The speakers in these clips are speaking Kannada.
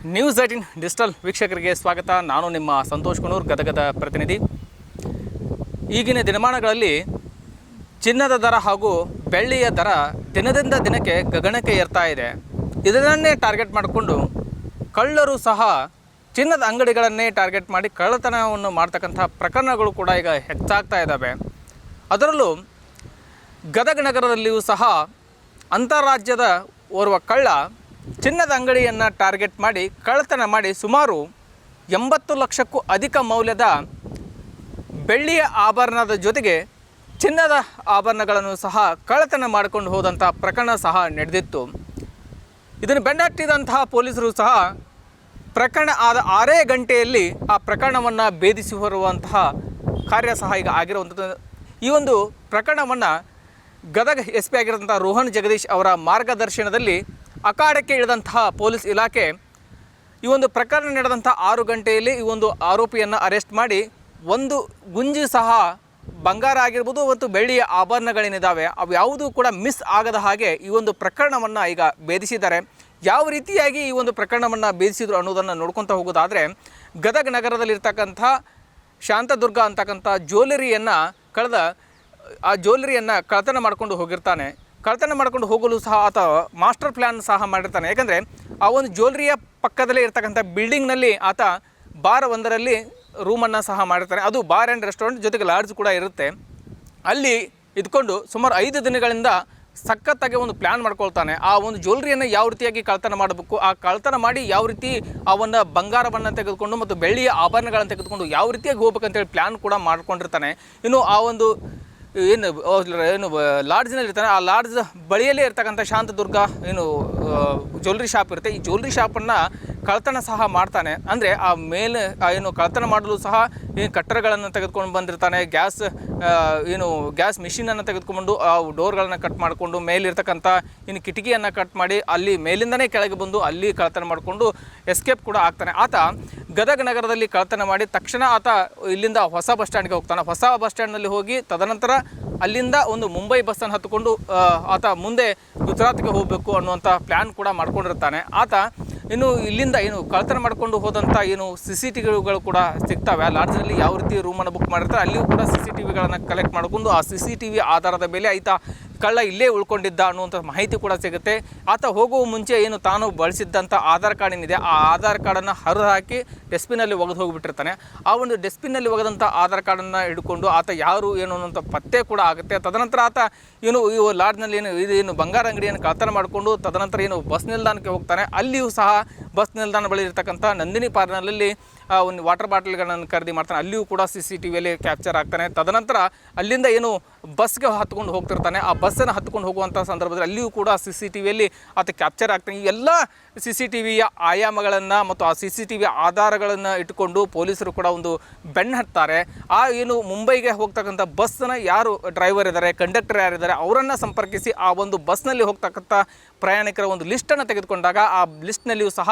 ನ್ಯೂಸ್ ಏಟಿನ್ ಡಿಜಿಟಲ್ ವೀಕ್ಷಕರಿಗೆ ಸ್ವಾಗತ. ನಾನು ನಿಮ್ಮ ಸಂತೋಷ್ ಕುನೂರ್, ಗದಗದ ಪ್ರತಿನಿಧಿ. ಈಗಿನ ದಿನಮಾನಗಳಲ್ಲಿ ಚಿನ್ನದ ದರ ಹಾಗೂ ಬೆಳ್ಳಿಯ ದರ ದಿನದಿಂದ ದಿನಕ್ಕೆ ಗಗನಕ್ಕೆ ಏರ್ತಾ ಇದೆ. ಇದನ್ನೇ ಟಾರ್ಗೆಟ್ ಮಾಡಿಕೊಂಡು ಕಳ್ಳರು ಸಹ ಚಿನ್ನದ ಅಂಗಡಿಗಳನ್ನೇ ಟಾರ್ಗೆಟ್ ಮಾಡಿ ಕಳ್ಳತನವನ್ನು ಮಾಡ್ತಕ್ಕಂಥ ಪ್ರಕರಣಗಳು ಕೂಡ ಈಗ ಹೆಚ್ಚಾಗ್ತಾ ಇದ್ದಾವೆ ಅದರಲ್ಲೂ ಗದಗ ನಗರದಲ್ಲಿಯೂ ಸಹ ಅಂತಾರಾಜ್ಯದ ಓರ್ವ ಕಳ್ಳ ಚಿನ್ನದ ಅಂಗಡಿಯನ್ನು ಟಾರ್ಗೆಟ್ ಮಾಡಿ ಕಳ್ಳತನ ಮಾಡಿ ಸುಮಾರು ಎಂಬತ್ತು ಲಕ್ಷಕ್ಕೂ ಅಧಿಕ ಮೌಲ್ಯದ ಬೆಳ್ಳಿಯ ಆಭರಣದ ಜೊತೆಗೆ ಚಿನ್ನದ ಆಭರಣಗಳನ್ನು ಸಹ ಕಳ್ಳತನ ಮಾಡಿಕೊಂಡು ಹೋದಂಥ ಪ್ರಕರಣ ಸಹ ನಡೆದಿತ್ತು. ಇದನ್ನು ಬೆನ್ನಟ್ಟಿದಂತಹ ಪೊಲೀಸರು ಸಹ ಪ್ರಕರಣ ಆದ ಆರೇ ಗಂಟೆಯಲ್ಲಿ ಆ ಪ್ರಕರಣವನ್ನು ಭೇದಿಸಿ ಬರುವಂತಹ ಕಾರ್ಯ ಸಹ ಈಗ ಆಗಿರುವಂಥದ್ದು. ಈ ಒಂದು ಪ್ರಕರಣವನ್ನು ಗದಗ ಎಸ್ ಪಿ ರೋಹನ್ ಜಗದೀಶ್ ಅವರ ಮಾರ್ಗದರ್ಶನದಲ್ಲಿ ಅಖಾಡಕ್ಕೆ ಇಳಿದಂತಹ ಪೊಲೀಸ್ ಇಲಾಖೆ ಈ ಒಂದು ಪ್ರಕರಣ ನಡೆದಂಥ ಆರು ಗಂಟೆಯಲ್ಲಿ ಈ ಒಂದು ಆರೋಪಿಯನ್ನು ಅರೆಸ್ಟ್ ಮಾಡಿ ಒಂದು ಗುಂಜಿ ಸಹ ಬಂಗಾರ ಆಗಿರ್ಬೋದು ಮತ್ತು ಬೆಳ್ಳಿಯ ಆಭರಣಗಳೇನಿದ್ದಾವೆ. ಅವು ಯಾವುದೂ ಕೂಡ ಮಿಸ್ ಆಗದ ಹಾಗೆ ಈ ಒಂದು ಪ್ರಕರಣವನ್ನು ಈಗ ಭೇದಿಸಿದ್ದಾರೆ. ಯಾವ ರೀತಿಯಾಗಿ ಈ ಒಂದು ಪ್ರಕರಣವನ್ನು ಭೇದಿಸಿದ್ರು ಅನ್ನೋದನ್ನು ನೋಡ್ಕೊತ ಹೋಗೋದಾದರೆ, ಗದಗ ನಗರದಲ್ಲಿರ್ತಕ್ಕಂಥ ಶಾಂತದುರ್ಗ ಅಂತಕ್ಕಂಥ ಜ್ಯುವೆಲರಿಯನ್ನು ಕಳೆದ, ಆ ಜ್ಯುವೆಲರಿಯನ್ನು ಕಳತನ ಮಾಡ್ಕೊಂಡು ಹೋಗಿರ್ತಾನೆ. ಕಳ್ತನ ಮಾಡ್ಕೊಂಡು ಹೋಗಲು ಸಹ ಆತ ಮಾಸ್ಟರ್ ಪ್ಲ್ಯಾನ್ ಸಹ ಮಾಡಿರ್ತಾನೆ. ಯಾಕಂದರೆ ಆ ಒಂದು ಜ್ಯುವೆಲ್ರಿಯ ಪಕ್ಕದಲ್ಲೇ ಇರ್ತಕ್ಕಂಥ ಬಿಲ್ಡಿಂಗ್ನಲ್ಲಿ ಆತ ಬಾರ್ ಒಂದರಲ್ಲಿ ರೂಮನ್ನು ಸಹ ಮಾಡಿರ್ತಾನೆ. ಅದು ಬಾರ್ ಆ್ಯಂಡ್ ರೆಸ್ಟೋರೆಂಟ್ ಜೊತೆಗೆ ಲಾಡ್ಜ್ ಕೂಡ ಇರುತ್ತೆ. ಅಲ್ಲಿ ಇದ್ಕೊಂಡು ಸುಮಾರು ಐದು ದಿನಗಳಿಂದ ಸಖತ್ತಾಗಿ ಒಂದು ಪ್ಲ್ಯಾನ್ ಮಾಡ್ಕೊಳ್ತಾನೆ. ಆ ಒಂದು ಜ್ಯುವೆಲ್ರಿಯನ್ನು ಯಾವ ರೀತಿಯಾಗಿ ಕಳ್ತನ ಮಾಡಬೇಕು, ಆ ಕಳ್ತನ ಮಾಡಿ ಯಾವ ರೀತಿ ಒಂದು ಬಂಗಾರವನ್ನು ತೆಗೆದುಕೊಂಡು ಮತ್ತು ಬೆಳ್ಳಿಯ ಆಭರಣಗಳನ್ನು ತೆಗೆದುಕೊಂಡು ಯಾವ ರೀತಿಯಾಗಿ ಹೋಗ್ಬೇಕಂತೇಳಿ ಪ್ಲ್ಯಾನ್ ಕೂಡ ಮಾಡ್ಕೊಂಡಿರ್ತಾನೆ. ಇನ್ನು ಆ ಒಂದು ಏನು ಏನು ಲಾಡ್ಜ್ನಲ್ಲಿ ಇರ್ತಾನೆ. ಆ ಲಾಡ್ಜ್ ಬಳಿಯಲ್ಲೇ ಇರ್ತಕ್ಕಂಥ ಶಾಂತದುರ್ಗ ಏನು ಜ್ಯುವೆಲ್ರಿ ಶಾಪ್ ಇರುತ್ತೆ. ಈ ಜ್ಯುವೆಲ್ರಿ ಶಾಪನ್ನು ಕಳ್ತನ ಸಹ ಮಾಡ್ತಾನೆ. ಅಂದರೆ ಆ ಮೇಲೆ ಏನು ಕಳ್ತನ ಮಾಡಲು ಸಹ ಏನು ಕಟ್ಟರಗಳನ್ನು ತೆಗೆದುಕೊಂಡು ಬಂದಿರ್ತಾನೆ. ಗ್ಯಾಸ್ ಏನು ಗ್ಯಾಸ್ ಮಿಷಿನನ್ನು ತೆಗೆದುಕೊಂಡು ಆ ಡೋರ್ಗಳನ್ನು ಕಟ್ ಮಾಡಿಕೊಂಡು ಮೇಲಿರ್ತಕ್ಕಂಥ ಇನ್ನು ಕಿಟಕಿಯನ್ನು ಕಟ್ ಮಾಡಿ ಅಲ್ಲಿ ಮೇಲಿಂದನೇ ಕೆಳಗೆ ಬಂದು ಅಲ್ಲಿ ಕಳ್ತನ ಮಾಡಿಕೊಂಡು ಎಸ್ಕೇಪ್ ಕೂಡ ಆಗ್ತಾನೆ. ಆತ ಗದಗ ನಗರದಲ್ಲಿ ಕಳ್ತನ ಮಾಡಿ ತಕ್ಷಣ ಆತ ಇಲ್ಲಿಂದ ಹೊಸ ಬಸ್ ಸ್ಟ್ಯಾಂಡ್ಗೆ ಹೋಗ್ತಾನೆ. ಹೊಸ ಬಸ್ ಸ್ಟ್ಯಾಂಡ್ನಲ್ಲಿ ಹೋಗಿ ತದನಂತರ ಅಲ್ಲಿಂದ ಒಂದು ಮುಂಬೈ ಬಸ್ಸನ್ನು ಹತ್ತುಕೊಂಡು ಆತ ಮುಂದೆ ಗುಜರಾತ್ಗೆ ಹೋಗಬೇಕು ಅನ್ನುವಂಥ ಪ್ಲ್ಯಾನ್ ಕೂಡ ಮಾಡ್ಕೊಂಡಿರ್ತಾನೆ. ಆತ ಇನ್ನು ಇಲ್ಲಿಂದ ಏನು ಕಳ್ತನ ಮಾಡ್ಕೊಂಡು ಹೋದಂಥ ಏನು ಸಿ ಸಿ ಟಿ ವಿಗಳು ಕೂಡ ಸಿಗ್ತವೆ. ಆ ಲಾಡ್ಜ್ನಲ್ಲಿ ಯಾವ ರೀತಿ ರೂಮನ್ನು ಬುಕ್ ಮಾಡಿರ್ತಾರೆ, ಅಲ್ಲಿಯೂ ಕೂಡ ಸಿ ಸಿ ಟಿ ವಿಗಳನ್ನು ಕಲೆಕ್ಟ್ ಮಾಡಿಕೊಂಡು ಆ ಸಿ ಸಿ ಟಿ ವಿ ಆಧಾರದ ಮೇಲೆ ಆಯ್ತಾ ಕಳ್ಳ ಇಲ್ಲೇ ಉಳ್ಕೊಂಡಿದ್ದ ಅನ್ನುವಂಥ ಮಾಹಿತಿ ಕೂಡ ಸಿಗುತ್ತೆ. ಆತ ಹೋಗುವ ಮುಂಚೆ ಏನು ತಾನು ಬಳಸಿದ್ದಂಥ ಆಧಾರ್ ಕಾರ್ಡ್ ಏನಿದೆ, ಆ ಆಧಾರ್ ಕಾರ್ಡನ್ನು ಹರಿದು ಹಾಕಿ ಡಸ್ಟ್ಬಿನಲ್ಲಿ ಒಗೆದು ಹೋಗಿಬಿಟ್ಟಿರ್ತಾನೆ. ಆ ಒಂದು ಡಸ್ಟ್ಬಿನ್ನಲ್ಲಿ ಒಗೆದಂಥ ಆಧಾರ್ ಕಾರ್ಡನ್ನು ಹಿಡ್ಕೊಂಡು ಆತ ಯಾರು, ಏನು ಅನ್ನೋಂಥ ಪತ್ತೆ ಕೂಡ ಆಗುತ್ತೆ. ತದನಂತರ ಆತ ಏನು ಈ ಲಾಡ್ನಲ್ಲಿ ಏನು, ಇದು ಏನು ಬಂಗಾರ ಅಂಗಡಿಯನ್ನು ಕಳ್ತನ ಮಾಡಿಕೊಂಡು ತದನಂತರ ಏನು ಬಸ್ ನಿಲ್ದಾಣಕ್ಕೆ ಹೋಗ್ತಾನೆ. ಅಲ್ಲಿಯೂ ಸಹ ಬಸ್ ನಿಲ್ದಾಣ ಬಳಿ ಇರ್ತಕ್ಕಂಥ ನಂದಿನಿ ಪಾರ್ನಲ್ಲಿ ಒಂದು ವಾಟರ್ ಬಾಟಲ್ಗಳನ್ನು ಖರೀದಿ ಮಾಡ್ತಾನೆ. ಅಲ್ಲಿಯೂ ಕೂಡ ಸಿ ಸಿ ಟಿ ವಿಯಲ್ಲಿ ಕ್ಯಾಪ್ಚರ್ ಆಗ್ತಾನೆ. ತದನಂತರ ಅಲ್ಲಿಂದ ಏನು ಬಸ್ಗೆ ಹತ್ಕೊಂಡು ಹೋಗ್ತಿರ್ತಾನೆ. ಆ ಬಸ್ಸನ್ನು ಹತ್ಕೊಂಡು ಹೋಗುವಂಥ ಸಂದರ್ಭದಲ್ಲಿ ಅಲ್ಲಿಯೂ ಕೂಡ ಸಿ ಸಿ ಟಿ ವಿಯಲ್ಲಿ ಆತ ಕ್ಯಾಪ್ಚರ್ ಆಗ್ತಾನೆ. ಈ ಎಲ್ಲ ಸಿ ಸಿ ಟಿ ವಿಯ ಆಯಾಮಗಳನ್ನು ಮತ್ತು ಆ ಸಿ ಸಿ ಟಿ ವಿ ಆಧಾರಗಳನ್ನು ಇಟ್ಟುಕೊಂಡು ಪೊಲೀಸರು ಕೂಡ ಒಂದು ಬೆನ್ನು ಹತ್ತಾರೆ. ಆ ಏನು ಮುಂಬೈಗೆ ಹೋಗ್ತಕ್ಕಂಥ ಬಸ್ಸನ್ನು ಯಾರು ಡ್ರೈವರ್ ಇದ್ದಾರೆ, ಕಂಡಕ್ಟರ್ ಯಾರಿದ್ದಾರೆ, ಅವರನ್ನು ಸಂಪರ್ಕಿಸಿ ಆ ಒಂದು ಬಸ್ನಲ್ಲಿ ಹೋಗ್ತಕ್ಕಂಥ ಪ್ರಯಾಣಿಕರ ಒಂದು ಲಿಸ್ಟನ್ನು ತೆಗೆದುಕೊಂಡಾಗ ಆ ಲಿಸ್ಟ್ನಲ್ಲಿಯೂ ಸಹ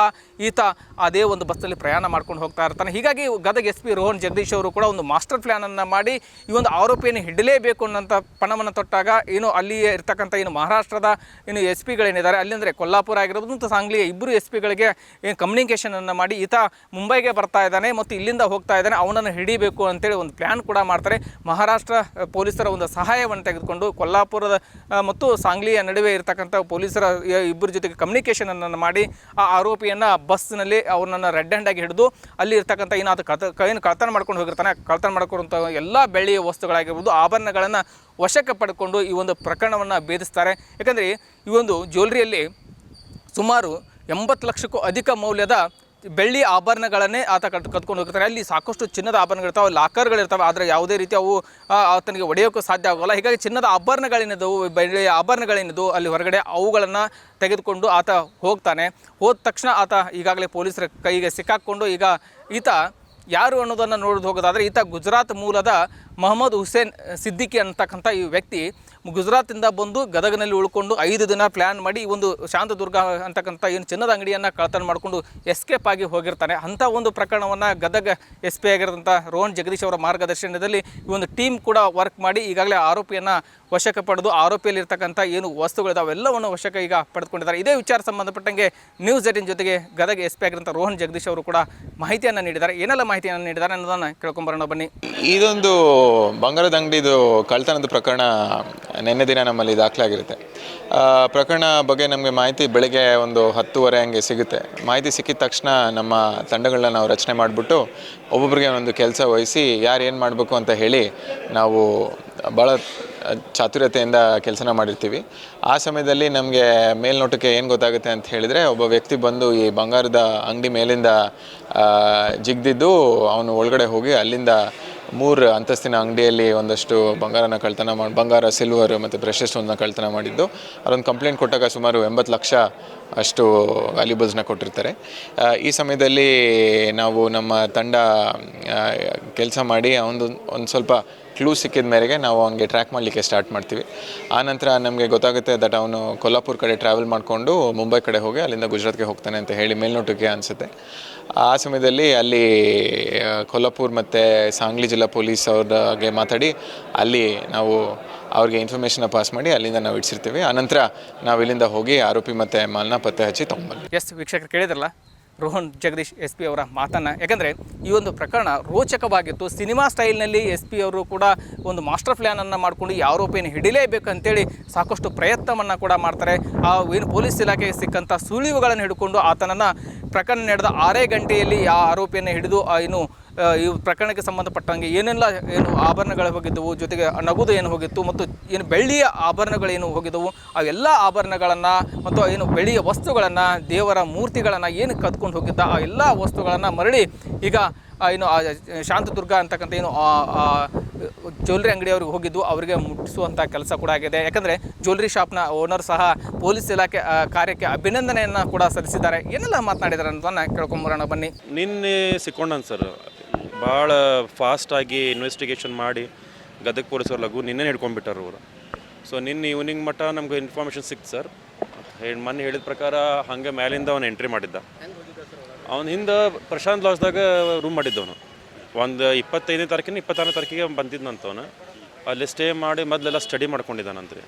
ಈತ ಅದೇ ಒಂದು ಬಸ್ಸಲ್ಲಿ ಪ್ರಯಾಣ ಮಾಡ್ಕೊಂಡು ಹೋಗ್ತಾ ಇರ್ತಾನೆ. ಹೀಗಾಗಿ ಗದಗ ಎಸ್ ರೋಹನ್ ಜಗದೀಶ್ ಅವರು ಕೂಡ ಒಂದು ಮಾಸ್ಟರ್ ಪ್ಲ್ಯಾನನ್ನು ಮಾಡಿ ಈ ಒಂದು ಆರೋಪಿಯನ್ನು ಹಿಡಲೇಬೇಕು ಅನ್ನೋಂಥ ಪಣವನ್ನು ತೊಟ್ಟಾಗ ಏನು ಅಲ್ಲಿಯೇ ಇರ್ತಕ್ಕಂಥ ಏನು ಮಹಾರಾಷ್ಟ್ರದ ಏನು ಎಸ್ ಪಿಗಳೇನಿದ್ದಾರೆ ಅಲ್ಲಿ ಅಂದರೆ ಕೊಲ್ಲಾಪುರ ಆಗಿರ್ಬೋದು, ಮತ್ತು ಸಾಂಗ್ಲಿಯ ಇಬ್ಬರು ಎಸ್ ಪಿಗಳಿಗೆ ಏನು ಕಮ್ಯುನಿಕೇಷನನ್ನು ಮಾಡಿ ಈತ ಮುಂಬೈಗೆ ಬರ್ತಾ ಇದ್ದಾನೆ, ಮತ್ತು ಇಲ್ಲಿಂದ ಹೋಗ್ತಾ ಇದ್ದಾನೆ, ಅವನನ್ನು ಹಿಡಿಬೇಕು ಅಂತೇಳಿ ಒಂದು ಪ್ಲ್ಯಾನ್ ಕೂಡ ಮಾಡ್ತಾರೆ. ಮಹಾರಾಷ್ಟ್ರ ಪೊಲೀಸರ ಒಂದು ಸಹಾಯವನ್ನು ತೆಗೆದುಕೊಂಡು ಕೊಲ್ಲಾಪುರದ, ಮತ್ತು ಸಾಂಗ್ಲಿಯ ನಡುವೆ ಇರತಕ್ಕಂಥ ಪೊಲೀಸರ ಇಬ್ಬರ ಜೊತೆಗೆ ಕಮ್ಯುನಿಕೇಷನನ್ನು ಮಾಡಿ ಆ ಆರೋಪಿಯನ್ನು ಬಸ್ನಲ್ಲಿ ಅವನನ್ನು ರೆಡ್ ಹ್ಯಾಂಡಾಗಿ ಹಿಡಿದು ಅಲ್ಲಿ ಇರ್ತಕ್ಕಂಥ ಏನಾದ ಕತ ಏನು ಕಳ್ತನ ಮಾಡ್ಕೊಂಡು ಹೋಗಿರ್ತಾನೆ, ಕಳ್ತನ ಮಾಡ್ಕೊಂಥ ಎಲ್ಲ ಬೆಳ್ಳಿಯ ವಸ್ತುಗಳಾಗಿರ್ಬೋದು ಆಭರಣಗಳನ್ನು ವಶಕ್ಕೆ ಪಡ್ಕೊಂಡು ಈ ಒಂದು ಪ್ರಕರಣವನ್ನು ಭೇದಿಸ್ತಾರೆ. ಯಾಕಂದರೆ ಈ ಒಂದು ಜ್ಯುವೆಲ್ರಿಯಲ್ಲಿ ಸುಮಾರು ಎಂಬತ್ತು ಲಕ್ಷಕ್ಕೂ ಅಧಿಕ ಮೌಲ್ಯದ ಬೆಳ್ಳಿ ಆಭರಣಗಳನ್ನೇ ಆತ ಕಟ್ ಕತ್ಕೊಂಡು ಹೋಗ್ತಾರೆ. ಅಲ್ಲಿ ಸಾಕಷ್ಟು ಚಿನ್ನದ ಆಭರಣಗಳಿರ್ತಾವೆ ಲಾಕರ್ಗಳಿರ್ತಾವೆ ಆದರೆ ಯಾವುದೇ ರೀತಿ ಅವು ಆತನಿಗೆ ಒಡೆಯೋಕ್ಕೂ ಸಾಧ್ಯ ಆಗೋಲ್ಲ. ಹೀಗಾಗಿ ಚಿನ್ನದ ಆಭರಣಗಳೇನಿದ್ದವು ಬೆಳ್ಳಿ ಆಭರಣಗಳೇನಿದ್ದವು ಅಲ್ಲಿ ಹೊರಗಡೆ ಅವುಗಳನ್ನು ತೆಗೆದುಕೊಂಡು ಆತ ಹೋಗ್ತಾನೆ. ಹೋದ ತಕ್ಷಣ ಆತ ಈಗಾಗಲೇ ಪೊಲೀಸರ ಕೈಗೆ ಸಿಕ್ಕಾಕ್ಕೊಂಡು ಈಗ ಈತ ಯಾರು ಅನ್ನೋದನ್ನು ನೋಡೋದು ಹೋಗೋದಾದರೆ, ಈತ ಗುಜರಾತ್ ಮೂಲದ ಮೊಹಮ್ಮದ್ ಹುಸೇನ್ ಸಿದ್ದಿಕಿ ಅಂತಕ್ಕಂಥ ಈ ವ್ಯಕ್ತಿ. ಗುಜರಾತಿಂದ ಬಂದು ಗದಗನಲ್ಲಿ ಉಳ್ಕೊಂಡು ಐದು ದಿನ ಪ್ಲ್ಯಾನ್ ಮಾಡಿ ಈ ಒಂದು ಶಾಂತದುರ್ಗ ಅಂತಕ್ಕಂಥ ಏನು ಚಿನ್ನದ ಅಂಗಡಿಯನ್ನು ಕಳ್ತನ ಮಾಡಿಕೊಂಡು ಎಸ್ಕೇಪ್ ಆಗಿ ಹೋಗಿರ್ತಾನೆ. ಅಂಥ ಒಂದು ಪ್ರಕರಣವನ್ನು ಗದಗ ಎಸ್ ಪಿ ಆಗಿರೋಂಥ ರೋಹನ್ ಜಗದೀಶ್ ಅವರ ಮಾರ್ಗದರ್ಶನದಲ್ಲಿ ಈ ಒಂದು ಟೀಮ್ ಕೂಡ ವರ್ಕ್ ಮಾಡಿ ಈಗಾಗಲೇ ಆರೋಪಿಯನ್ನು ವಶಕ್ಕೆ ಪಡೆದು ಆರೋಪಿಯಲ್ಲಿರ್ತಕ್ಕಂಥ ಏನು ವಸ್ತುಗಳಿದಾವೆ ಅವೆಲ್ಲವನ್ನು ವಶಕ್ಕೆ ಈಗ ಪಡೆದುಕೊಂಡಿದ್ದಾರೆ. ಇದೇ ವಿಚಾರ ಸಂಬಂಧಪಟ್ಟಂಗೆ ನ್ಯೂಸ್ ಏಟಿನ್ ಜೊತೆಗೆ ಗದಗ ಎಸ್ ಪಿ ಆಗಿರೋಂಥ ರೋಹನ್ ಜಗದೀಶ್ ಅವರು ಕೂಡ ಮಾಹಿತಿಯನ್ನು ನೀಡಿದ್ದಾರೆ. ಏನೆಲ್ಲ ಮಾಹಿತಿಯನ್ನು ನೀಡಿದ್ದಾರೆ ಅನ್ನೋದನ್ನು ಕೇಳ್ಕೊಂಬರೋಣ ಬನ್ನಿ. ಇದೊಂದು ಬಂಗಾರದ ಅಂಗಡಿದು ಕಳ್ತನದ ಪ್ರಕರಣ ನಿನ್ನೆ ದಿನ ನಮ್ಮಲ್ಲಿ ದಾಖಲಾಗಿರುತ್ತೆ. ಪ್ರಕರಣ ಬಗ್ಗೆ ನಮಗೆ ಮಾಹಿತಿ ಬೆಳಗ್ಗೆ ಒಂದು ಹತ್ತುವರೆ ಹಂಗೆ ಸಿಗುತ್ತೆ. ಮಾಹಿತಿ ಸಿಕ್ಕಿದ ತಕ್ಷಣ ನಮ್ಮ ತಂಡಗಳನ್ನ ನಾವು ರಚನೆ ಮಾಡಿಬಿಟ್ಟು ಒಬ್ಬೊಬ್ಬರಿಗೆ ಒಂದು ಕೆಲಸ ವಹಿಸಿ ಯಾರು ಏನು ಮಾಡಬೇಕು ಅಂತ ಹೇಳಿ ನಾವು ಭಾಳ ಚಾತುರ್ಯತೆಯಿಂದ ಕೆಲಸನ ಮಾಡಿರ್ತೀವಿ. ಆ ಸಮಯದಲ್ಲಿ ನಮಗೆ ಮೇಲ್ನೋಟಕ್ಕೆ ಏನು ಗೊತ್ತಾಗುತ್ತೆ ಅಂತ ಹೇಳಿದರೆ ಒಬ್ಬ ವ್ಯಕ್ತಿ ಬಂದು ಈ ಬಂಗಾರದ ಅಂಗಡಿ ಮೇಲಿಂದ ಜಿಗ್ದಿದ್ದು ಅವನು ಒಳಗಡೆ ಹೋಗಿ ಅಲ್ಲಿಂದ ಮೂರು ಅಂತಸ್ತಿನ ಅಂಗಡಿಯಲ್ಲಿ ಒಂದಷ್ಟು ಬಂಗಾರನ ಕಳ್ತನ ಮಾಡಿ ಬಂಗಾರ ಸಿಲ್ವರ್ ಮತ್ತು ಬ್ರಷಸ್ ಒಂದನ್ನ ಕಳ್ತನ ಮಾಡಿದ್ದು. ಅದೊಂದು ಕಂಪ್ಲೇಂಟ್ ಕೊಟ್ಟಾಗ ಸುಮಾರು ಎಂಬತ್ತು ಲಕ್ಷ ಅಷ್ಟು ವ್ಯಾಲ್ಯೂಬಲ್ಸ್ನ ಕೊಟ್ಟಿರ್ತಾರೆ. ಈ ಸಮಯದಲ್ಲಿ ನಾವು ನಮ್ಮ ತಂಡ ಕೆಲಸ ಮಾಡಿ ಅವನದು ಒಂದು ಸ್ವಲ್ಪ ಕ್ಲೂ ಸಿಕ್ಕಿದ ಮೇರೆಗೆ ನಾವು ಹಂಗೆ ಟ್ರ್ಯಾಕ್ ಮಾಡಲಿಕ್ಕೆ ಸ್ಟಾರ್ಟ್ ಮಾಡ್ತೀವಿ. ಆನಂತರ ನಮಗೆ ಗೊತ್ತಾಗುತ್ತೆ ದಟ್ ಅವನು ಕೊಲ್ಲಾಪುರ ಕಡೆ ಟ್ರಾವೆಲ್ ಮಾಡಿಕೊಂಡು ಮುಂಬೈ ಕಡೆ ಹೋಗಿ ಅಲ್ಲಿಂದ ಗುಜರಾತ್ಗೆ ಹೋಗ್ತಾನೆ ಅಂತ ಹೇಳಿ ಮೇಲ್ನೋಟಕ್ಕೆ ಅನಿಸುತ್ತೆ. ಆ ಸಮಯದಲ್ಲಿ ಅಲ್ಲಿ ಕೊಲ್ಲಾಪುರ್ ಮತ್ತು ಸಾಂಗ್ಲಿ ಜಿಲ್ಲಾ ಪೊಲೀಸ್ ಅವ್ರಿಗೆ ಮಾತಾಡಿ, ಅಲ್ಲಿ ನಾವು ಅವ್ರಿಗೆ ಇನ್ಫಾರ್ಮೇಷನ್ನ ಪಾಸ್ ಮಾಡಿ ಅಲ್ಲಿಂದ ನಾವು ಇಡ್ಸಿರ್ತೀವಿ. ಆನಂತರ ನಾವು ಇಲ್ಲಿಂದ ಹೋಗಿ ಆರೋಪಿ ಮತ್ತು ಮಾಲನ್ನ ಪತ್ತೆ ಹಚ್ಚಿ ತೊಗೊಂಬಂದ್ವಿ ಎಸ್ ವೀಕ್ಷಕರು ಕೇಳಿದ್ರಲ್ಲ? ರೋಹನ್ ಜಗದೀಶ್ ಎಸ್ ಪಿ ಅವರ ಮಾತನ್ನು. ಯಾಕಂದರೆ ಈ ಒಂದು ಪ್ರಕರಣ ರೋಚಕವಾಗಿತ್ತು. ಸಿನಿಮಾ ಸ್ಟೈಲ್ನಲ್ಲಿ ಎಸ್ ಪಿ ಅವರು ಕೂಡ ಒಂದು ಮಾಸ್ಟರ್ ಪ್ಲ್ಯಾನನ್ನು ಮಾಡಿಕೊಂಡು ಆರೋಪಿಯನ್ನು ಹಿಡಿಲೇಬೇಕು ಅಂತೇಳಿ ಸಾಕಷ್ಟು ಪ್ರಯತ್ನವನ್ನು ಕೂಡ ಮಾಡ್ತಾರೆ. ಆ ಏನು ಪೊಲೀಸ್ ಇಲಾಖೆಗೆ ಸಿಕ್ಕಂಥ ಸುಳಿವುಗಳನ್ನು ಹಿಡ್ಕೊಂಡು ಆತನನ್ನು ಪ್ರಕರಣ ನಡೆದ ಆರೇ ಗಂಟೆಯಲ್ಲಿ ಆ ಆರೋಪಿಯನ್ನು ಹಿಡಿದು ಏನು ಈ ಪ್ರಕರಣಕ್ಕೆ ಸಂಬಂಧಪಟ್ಟಂಗೆ ಏನೆಲ್ಲ ಏನು ಆಭರಣಗಳು ಹೋಗಿದ್ದವು, ಜೊತೆಗೆ ನಗುದು ಏನು ಹೋಗಿತ್ತು ಮತ್ತು ಏನು ಬೆಳ್ಳಿಯ ಆಭರಣಗಳೇನು ಹೋಗಿದ್ದವು ಅವೆಲ್ಲ ಆಭರಣಗಳನ್ನು ಮತ್ತು ಏನು ಬೆಳ್ಳಿಯ ವಸ್ತುಗಳನ್ನು, ದೇವರ ಮೂರ್ತಿಗಳನ್ನು ಏನು ಕದ್ಕೊಂಡು ಹೋಗಿದ್ದ, ಆ ಎಲ್ಲ ವಸ್ತುಗಳನ್ನು ಮರಳಿ ಈಗ ಏನು ಶಾಂತದುರ್ಗ ಅಂತಕ್ಕಂಥ ಏನು ಜ್ಯುವೆಲ್ರಿ ಅಂಗಡಿಯವ್ರಿಗೆ ಹೋಗಿದ್ದು, ಅವರಿಗೆ ಮುಟ್ಟಿಸುವಂಥ ಕೆಲಸ ಕೂಡ ಆಗಿದೆ. ಯಾಕಂದರೆ ಜ್ಯುವೆಲ್ರಿ ಶಾಪ್ನ ಓನರ್ ಸಹ ಪೊಲೀಸ್ ಇಲಾಖೆ ಕಾರ್ಯಕ್ಕೆ ಅಭಿನಂದನೆಯನ್ನು ಕೂಡ ಸಲ್ಲಿಸಿದ್ದಾರೆ. ಏನೆಲ್ಲ ಮಾತನಾಡಿದ್ದಾರೆ ಅನ್ನೋದನ್ನು ಕೇಳ್ಕೊಂಬರೋಣ ಬನ್ನಿ. ನಿನ್ನೆ ಸಿಕ್ಕೊಂಡನ್ ಸರ್ ಭಾಳ ಫಾಸ್ಟಾಗಿ ಇನ್ವೆಸ್ಟಿಗೇಷನ್ ಮಾಡಿ ಗದಗ ಪೊಲೀಸರು ಲಘು ನಿನ್ನೆ ಹಿಡ್ಕೊಂಡ್ಬಿಟ್ಟಾರ ಅವರು. ಸೊ ನಿನ್ನೆ ಈವ್ನಿಂಗ್ ಮಟ್ಟ ನಮ್ಗೆ ಇನ್ಫಾರ್ಮೇಷನ್ ಸಿಕ್ತು ಸರ್ ಹೇಳಿ ಮೊನ್ನೆ ಹೇಳಿದ ಪ್ರಕಾರ ಹಂಗೆ ಮ್ಯಾಲಿಂದ ಅವನು ಎಂಟ್ರಿ ಮಾಡಿದ್ದ. ಅವ್ನ ಹಿಂದೆ ಪ್ರಶಾಂತ್ ಲಾಸ್ದಾಗ ರೂಮ್ ಮಾಡಿದ್ದವನು. ಒಂದು ಇಪ್ಪತ್ತೈದನೇ ತಾರೀಕಿನ ಇಪ್ಪತ್ತಾರನೇ ತಾರೀಕಿಗೆ ಬಂದಿದ್ದಂತವನು ಅಲ್ಲಿ ಸ್ಟೇ ಮಾಡಿ ಮೊದಲೆಲ್ಲ ಸ್ಟಡಿ ಮಾಡ್ಕೊಂಡಿದ್ದಾನಂತ್ರಿ.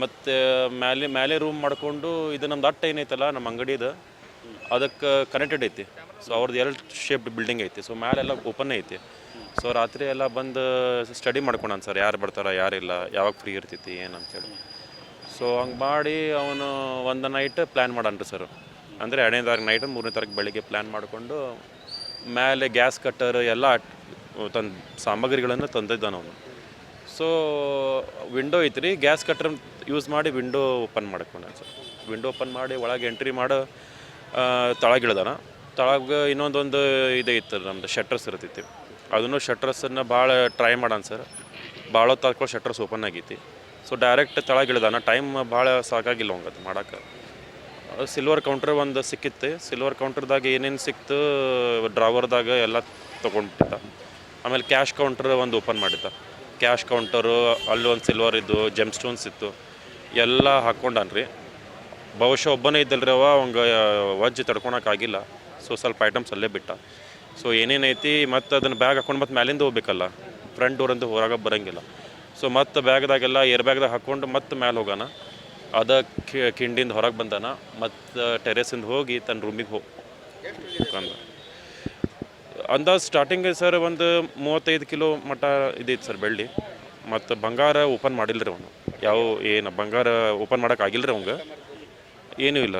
ಮತ್ತು, ಮ್ಯಾಲೆ ಮ್ಯಾಲೆ ರೂಮ್ ಮಾಡಿಕೊಂಡು ಇದು ನಮ್ದು ಅಟ್ಟ ಏನೈತಲ್ಲ, ನಮ್ಮ ಅಂಗಡಿದು ಅದಕ್ಕೆ ಕನೆಕ್ಟೆಡ್ ಐತಿ. ಸೊ ಅವ್ರದ್ದು ಎರಡು ಶೇಪ್ಡ್ ಬಿಲ್ಡಿಂಗ್ ಐತಿ. ಸೊ ಮ್ಯಾಲೆಲ್ಲ ಓಪನ್ ಐತಿ. ಸೊ ರಾತ್ರಿ ಎಲ್ಲ ಬಂದು ಸ್ಟಡಿ ಮಾಡ್ಕೊಂಡಾನ ಸರ್ ಯಾರು ಬರ್ತಾರ ಯಾರಿಲ್ಲ ಯಾವಾಗ ಫ್ರೀ ಇರ್ತೈತಿ ಏನಂತೇಳಿ ಸೊ ಹಂಗೆ ಮಾಡಿ ಅವನು ಒಂದು ನೈಟ್ ಪ್ಲ್ಯಾನ್ ಮಾಡನ್ರಿ ಸರ್ ಅಂದರೆ ಎರಡನೇ ತಾರೀಕು ನೈಟ್ ಮೂರನೇ ತಾರೀಕು ಬೆಳಿಗ್ಗೆ ಪ್ಲ್ಯಾನ್ ಮಾಡಿಕೊಂಡು ಮೇಲೆ ಗ್ಯಾಸ್ ಕಟ್ಟರ್ ಎಲ್ಲ ತನ್ನ ಸಾಮಗ್ರಿಗಳನ್ನು ತಂದಿದ್ದಾನ ಅವನು. ಸೊ ವಿಂಡೋ ಐತ್ರಿ. ಗ್ಯಾಸ್ ಕಟ್ಟರ್ ಯೂಸ್ ಮಾಡಿ ವಿಂಡೋ ಓಪನ್ ಮಾಡ್ಕೊಂಡ ಸರ್ ವಿಂಡೋ ಓಪನ್ ಮಾಡಿ ಒಳಗೆ ಎಂಟ್ರಿ ಮಾಡಿ. ತಳಗಿಳ್ದಾನ. ತಳಗ ಇನ್ನೊಂದೊಂದು ಇದೇ ಇತ್ತು ನಮ್ದು ಶಟ್ರಸ್ ಇರ್ತೈತಿ. ಅದನ್ನು ಶಟ್ರಸನ್ನು ಭಾಳ ಟ್ರೈ ಮಾಡಾನ ಸರ್ ಭಾಳ ಹೊತ್ತು ಶಟ್ರಸ್ ಓಪನ್ ಆಗೈತಿ. ಸೊ ಡೈರೆಕ್ಟ್ ತಳಗಿಳ್ದಾನ. ಟೈಮ್ ಭಾಳ ಸಾಕಾಗಿಲ್ಲ ಹಂಗೆ ಅದು ಮಾಡೋಕೆ ಸಿಲ್ವರ್ ಕೌಂಟ್ರ್ ಒಂದು ಸಿಕ್ಕಿತ್ತು. ಸಿಲ್ವರ್ ಕೌಂಟ್ರ್ದಾಗ ಏನೇನು ಸಿಕ್ತು ಡ್ರಾವರ್ದಾಗ ಎಲ್ಲ ತೊಗೊಂಡ್ಬಿಟ್ಟಿದ್ದ ಆಮೇಲೆ ಕ್ಯಾಶ್ ಕೌಂಟ್ರ್ ಒಂದು ಓಪನ್ ಮಾಡಿದ್ದ. ಕ್ಯಾಶ್ ಕೌಂಟರು ಅಲ್ಲಿ ಒಂದು ಸಿಲ್ವರ್ ಇದ್ದು ಜೆಮ್ ಸ್ಟೋನ್ಸ್ ಇತ್ತು. ಎಲ್ಲ ಹಾಕ್ಕೊಂಡಾನ್ರಿ ಬಹುಶಃ ಒಬ್ಬನೇ ಇದ್ದಲ್ರವ ಅವ ಅವಂಗೆ ವಜ್ಜಿ ತಡ್ಕೊಳಕ್ಕಾಗಿಲ್ಲ ಸೊ ಸ್ವಲ್ಪ ಐಟಮ್ಸ್ ಅಲ್ಲೇ ಬಿಟ್ಟ. ಸೊ ಏನೇನೈತಿ ಮತ್ತು ಅದನ್ನು ಬ್ಯಾಗ್ ಹಾಕೊಂಡು ಮತ್ತೆ ಮ್ಯಾಲಿಂದ ಹೋಗ್ಬೇಕಲ್ಲ. ಫ್ರಂಟ್ ಡೋರ್ ಅಂತ ಹೊರಗೆ ಬರೋಂಗಿಲ್ಲ. ಸೊ ಮತ್ತು ಬ್ಯಾಗ್ದಾಗೆಲ್ಲ ಏರ್ ಬ್ಯಾಗ್ದಾಗ ಹಾಕ್ಕೊಂಡು ಮತ್ತೆ ಮ್ಯಾಲೆ ಹೋಗೋಣ ಅದ ಕಿಂಡಿಂದ ಹೊರಗೆ ಬಂದಾನ. ಮತ್ತು ಟೆರೆಸಿಂದ ಹೋಗಿ ತನ್ನ ರೂಮಿಗೆ ಹೋಗಿ ಅಂದಾಜು ಸ್ಟಾರ್ಟಿಂಗ್ ಸರ್ ಒಂದು ಮೂವತ್ತೈದು ಕಿಲೋ ಮಟ್ಟ ಇದೈತೆ ಸರ್ ಬೆಳ್ಳಿ. ಮತ್ತು ಬಂಗಾರ ಓಪನ್ ಮಾಡಿಲ್ಲ ರೀ ಅವನು. ಯಾವ, ಏನು, ಬಂಗಾರ ಓಪನ್ ಮಾಡೋಕ್ಕಾಗಿಲ್ಲ ರೀ ಅವಂಗೆ. ಏನೂ ಇಲ್ಲ.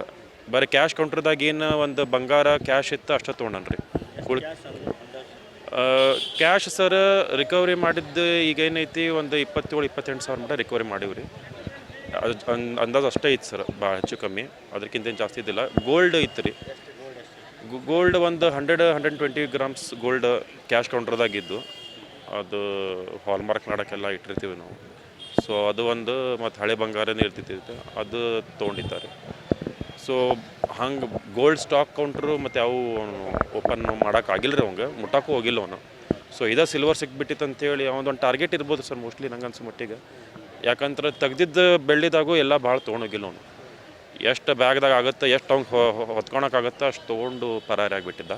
ಬರೀ ಕ್ಯಾಶ್ ಕೌಂಟ್ರದಾಗ ಏನು ಒಂದು ಬಂಗಾರ ಕ್ಯಾಶ್ ಇತ್ತು ಅಷ್ಟೇ ತೊಗೊಂಡನ್ ರೀ. ಕ್ಯಾಶ್ ಸರ್ ರಿಕವರಿ ಮಾಡಿದ್ದು ಈಗ ಏನೈತಿ ಒಂದು ಇಪ್ಪತ್ತೇಳು, ಇಪ್ಪತ್ತೆಂಟು ಸಾವಿರ ಮಟ್ಟ ರಿಕವರಿ ಮಾಡೀವಿ ರೀ. ಅದು ಅಂದಾಜು ಅಷ್ಟೇ ಇತ್ತು ಸರ್ ಭಾಳ ಹೆಚ್ಚು ಕಮ್ಮಿ. ಅದಕ್ಕಿಂತ ಏನು ಜಾಸ್ತಿ ಇದ್ದಿಲ್ಲ. ಗೋಲ್ಡ್ ಇತ್ತು ರೀ. ಗೋಲ್ಡ್ ಒಂದು hundred hundred twenty grams gold cash ಕೌಂಟ್ರದಾಗಿದ್ದು ಅದು ಹಾಲ್ಮಾರ್ಕ್ ಮಾಡೋಕ್ಕೆಲ್ಲ ಇಟ್ಟಿರ್ತೀವಿ ನಾವು. ಸೊ ಅದು ಒಂದು ಮತ್ತು ಹಳೆ ಬಂಗಾರನೇ ಇರ್ತಿತ್ತು ಅದು ತೊಗೊಂಡಿದ್ದಾರೆ. ಸೊ ಹಂಗೆ ಗೋಲ್ಡ್ ಸ್ಟಾಕ್ ಕೌಂಟ್ರು ಮತ್ತು ಅವು ಓಪನ್ ಮಾಡೋಕ್ಕಾಗಿಲ್ಲ ರೀ ಅವಂಗೆ. ಮುಟ್ಟಕ್ಕೂ ಹೋಗಿಲ್ಲ ಅವನು. ಸೊ ಇದೇ ಸಿಲ್ವರ್ ಸಿಕ್ಬಿಟ್ಟಿತ್ತು ಅಂತೇಳಿ ಅವನೊಂದು ಟಾರ್ಗೆಟ್ ಇರ್ಬೋದು ಸರ್ ಮೋಸ್ಟ್ಲಿ ನಂಗೆ ಅನ್ಸೋ ಮಟ್ಟಿಗೆ. ಯಾಕಂದ್ರೆ ತೆಗ್ದಿದ್ದ ಬೆಳ್ಳಿದಾಗೂ ಎಲ್ಲ ಭಾಳ ತೊಗೊಂಡೋಗಿಲ್ಲ ಅವನು. ಎಷ್ಟು ಬ್ಯಾಗ್ದಾಗ ಆಗುತ್ತೆ, ಎಷ್ಟು ಅವ್ನು ಹೊತ್ಕೊಳಕ್ಕಾಗತ್ತೆ ಅಷ್ಟು ತೊಗೊಂಡು ಪರಾರಿ ಆಗಿಬಿಟ್ಟಿದ್ದ.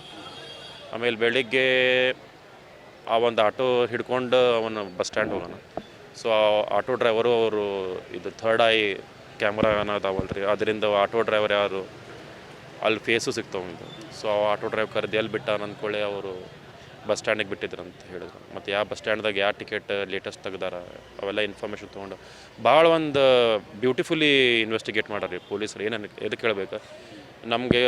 ಆಮೇಲೆ ಬೆಳಿಗ್ಗೆ ಆ ಒಂದು ಆಟೋ ಹಿಡ್ಕೊಂಡು ಅವನು ಬಸ್ ಸ್ಟ್ಯಾಂಡ್ ಹೋಗೋಣ ಸೊ ಆಟೋ ಡ್ರೈವರು ಅವರು ಇದು ಥರ್ಡ್ ಐ ಕ್ಯಾಮ್ರಾ ಅದಾವಲ್ಲ ರೀ ಅದರಿಂದ ಆಟೋ ಡ್ರೈವರ್ ಯಾರು, ಅಲ್ಲಿ ಫೇಸು ಸಿಗ್ತಾವಂದು ಸೊ ಆಟೋ ಡ್ರೈವ್ ಕರೆದು ಎಲ್ಲಿ ಬಿಟ್ಟ ಅಂದ್ಕೊಳ್ಳಿ ಅವರು ಬಸ್ ಸ್ಟ್ಯಾಂಡಿಗೆ ಬಿಟ್ಟಿದ್ರು ಅಂತ ಹೇಳಿದ್ರು. ಮತ್ತು ಯಾವ ಬಸ್ ಸ್ಟ್ಯಾಂಡ್ದಾಗ ಯಾವ ಟಿಕೆಟ್ ಲೇಟೆಸ್ಟ್ ತೆಗ್ದಾರ, ಅವೆಲ್ಲ ಇನ್ಫಾರ್ಮೇಷನ್ ತೊಗೊಂಡು ಭಾಳ ಒಂದು ಬ್ಯೂಟಿಫುಲಿ ಇನ್ವೆಸ್ಟಿಗೇಟ್ ಮಾಡ್ರಿ ಪೊಲೀಸರು. ಏನೇನು ಎದಕ್ಕೆ ಹೇಳ್ಬೇಕು? ನಮಗೆ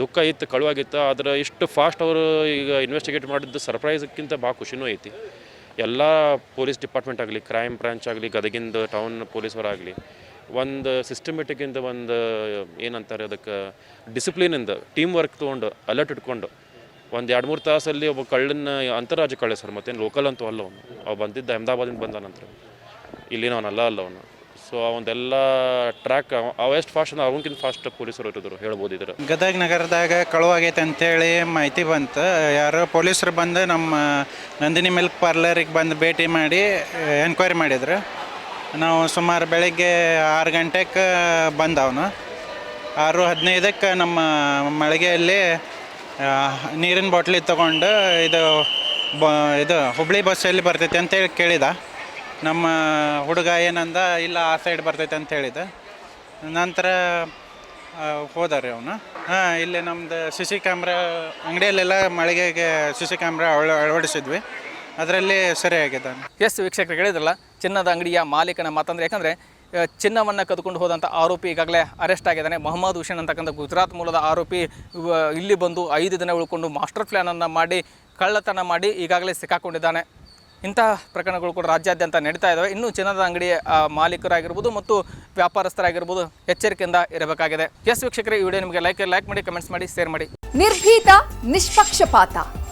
ದುಃಖ ಇತ್ತು, ಕಳುವಾಗಿತ್ತು, ಆದರೆ ಇಷ್ಟು ಫಾಸ್ಟ್ ಅವರು ಈಗ ಇನ್ವೆಸ್ಟಿಗೇಟ್ ಮಾಡಿದ್ದು ಸರ್ಪ್ರೈಸ್ಕ್ಕಿಂತ ಭಾಳ ಖುಷಿನೂ ಐತಿ. ಎಲ್ಲ ಪೊಲೀಸ್ ಡಿಪಾರ್ಟ್ಮೆಂಟ್ ಆಗಲಿ ಕ್ರೈಮ್ ಬ್ರಾಂಚ್ ಆಗಲಿ, ಗದಗಿಂದ ಟೌನ್ ಪೊಲೀಸರಾಗಲಿ ಒಂದು ಸಿಸ್ಟಮೆಟಿಕ್ಕಿಂದ ಒಂದು, ಏನಂತಾರೆ ಅದಕ್ಕೆ ಡಿಸಿಪ್ಲಿನಿಂದ ಟೀಮ್ ವರ್ಕ್ ತೊಗೊಂಡು ಅಲರ್ಟ್ ಇಟ್ಕೊಂಡು, ಒಂದು ಎರಡು ಮೂರು ತಾಸಲ್ಲಿ ಒಬ್ಬ ಕಳ್ಳನ್ನ ಅಂತಾರಾಜ್ಯ ಕಳ್ಳ ಸರ್, ಮತ್ತೇನು ಲೋಕಲ್ ಅಂತೂ ಅಲ್ಲ ಅವನು. ಅವ ಬಂದಿದ್ದ ಅಹಮದಾಬಾದಿಂದ ಬಂದ ನಂತರ. ಇಲ್ಲಿನ ಅವನಲ್ಲ ಅಲ್ಲ ಅವನು. ಸೊ ಅವಂದೆಲ್ಲ ಟ್ರ್ಯಾಕ್ ಅವ ಎಷ್ಟು ಫಾಸ್ಟ್ ಅಂದ್ರೆ ಅವನಕಿಂತ ಫಾಸ್ಟ್ ಪೊಲೀಸರು ಇರಿದ್ರು, ಹೇಳ್ಬೋದು ಇದ್ರ. ಗದಗ ನಗರದಾಗ ಕಳುವಾಗೈತೆ ಅಂತೇಳಿ ಮಾಹಿತಿ ಬಂತು. ಯಾರೋ ಪೊಲೀಸರು ಬಂದು ನಮ್ಮ ನಂದಿನಿ ಮಿಲ್ಕ್ ಪಾರ್ಲರಿಗೆ ಬಂದು ಭೇಟಿ ಮಾಡಿ ಎನ್ಕ್ವೈರಿ ಮಾಡಿದ್ರು. ನಾವು ಸುಮಾರು ಬೆಳಗ್ಗೆ ಆರು ಗಂಟೆಗೆ ಬಂದವನು. ಆರು ಹದಿನೈದಕ್ಕೆ ನಮ್ಮ ಮಳಿಗೆಯಲ್ಲಿ ನೀರಿನ ಬಾಟ್ಲಿ ತೊಗೊಂಡು ಇದು ಬ, ಇದು ಹುಬ್ಳಿ ಬಸ್ಸಲ್ಲಿ ಬರ್ತೈತೆ ಅಂತೇಳಿ ಕೇಳಿದ. ನಮ್ಮ ಹುಡುಗ ಏನಂದ, ಇಲ್ಲ ಆ ಸೈಡ್ ಬರ್ತೈತೆ ಅಂತ ಹೇಳಿದ. ನಂತರ ಹೋದ ರೀ ಅವನು. ಹಾಂ, ಇಲ್ಲಿ ನಮ್ಮದು ಸಿ ಸಿ ಕ್ಯಾಮ್ರಾ ಅಂಗಡಿಯಲ್ಲೆಲ್ಲ ಮಳಿಗೆಗೆ ಸಿ ಸಿ ಕ್ಯಾಮ್ರಾ ಅಳ ಅಳವಡಿಸಿದ್ವಿ. ಅದರಲ್ಲಿ ಸರಿಯಾಗಿದ್ದಾನೆ ಎಸ್ ವೀಕ್ಷಕರು ಹೇಳಿದ್ರಲ್ಲ ಚಿನ್ನದ ಅಂಗಡಿಯ ಮಾಲೀಕನ ಮಾತಂದ್ರೆ ಯಾಕಂದರೆ ಚಿನ್ನವನ್ನು ಕದ್ಕೊಂಡು ಹೋದಂಥ ಆರೋಪಿ ಈಗಾಗಲೇ ಅರೆಸ್ಟ್ ಆಗಿದ್ದಾನೆ. ಮೊಹಮ್ಮದ್ ಹುಸೇನ್ ಅಂತಕ್ಕಂಥ ಗುಜರಾತ್ ಮೂಲದ ಆರೋಪಿ ಇವ- ಇಲ್ಲಿ ಬಂದು ಐದು ದಿನ ಉಳ್ಕೊಂಡು ಮಾಸ್ಟರ್ ಪ್ಲ್ಯಾನನ್ನು ಮಾಡಿ ಕಳ್ಳತನ ಮಾಡಿ ಈಗಾಗಲೇ ಸಿಕ್ಕಾಕೊಂಡಿದ್ದಾನೆ. ಇಂತಹ ಪ್ರಕರಣಗಳು ಕೂಡ ರಾಜ್ಯಾದ್ಯಂತ ನಡೀತಾ ಇದ್ದಾವೆ ಇನ್ನೂ ಚಿನ್ನದ ಅಂಗಡಿಯ ಆ, ಮಾಲೀಕರಾಗಿರ್ಬೋದು ಮತ್ತು ವ್ಯಾಪಾರಸ್ಥರಾಗಿರ್ಬೋದು ಎಚ್ಚರಿಕೆಯಿಂದ ಇರಬೇಕಾಗಿದೆ. ಎಸ್ ವೀಕ್ಷಕರೇ ಈ ವಿಡಿಯೋ ನಿಮಗೆ ಲೈಕ್ ಲೈಕ್ ಮಾಡಿ ಕಮೆಂಟ್ಸ್ ಮಾಡಿ ಶೇರ್ ಮಾಡಿ. ನಿರ್ಭೀತ ನಿಷ್ಪಕ್ಷಪಾತ.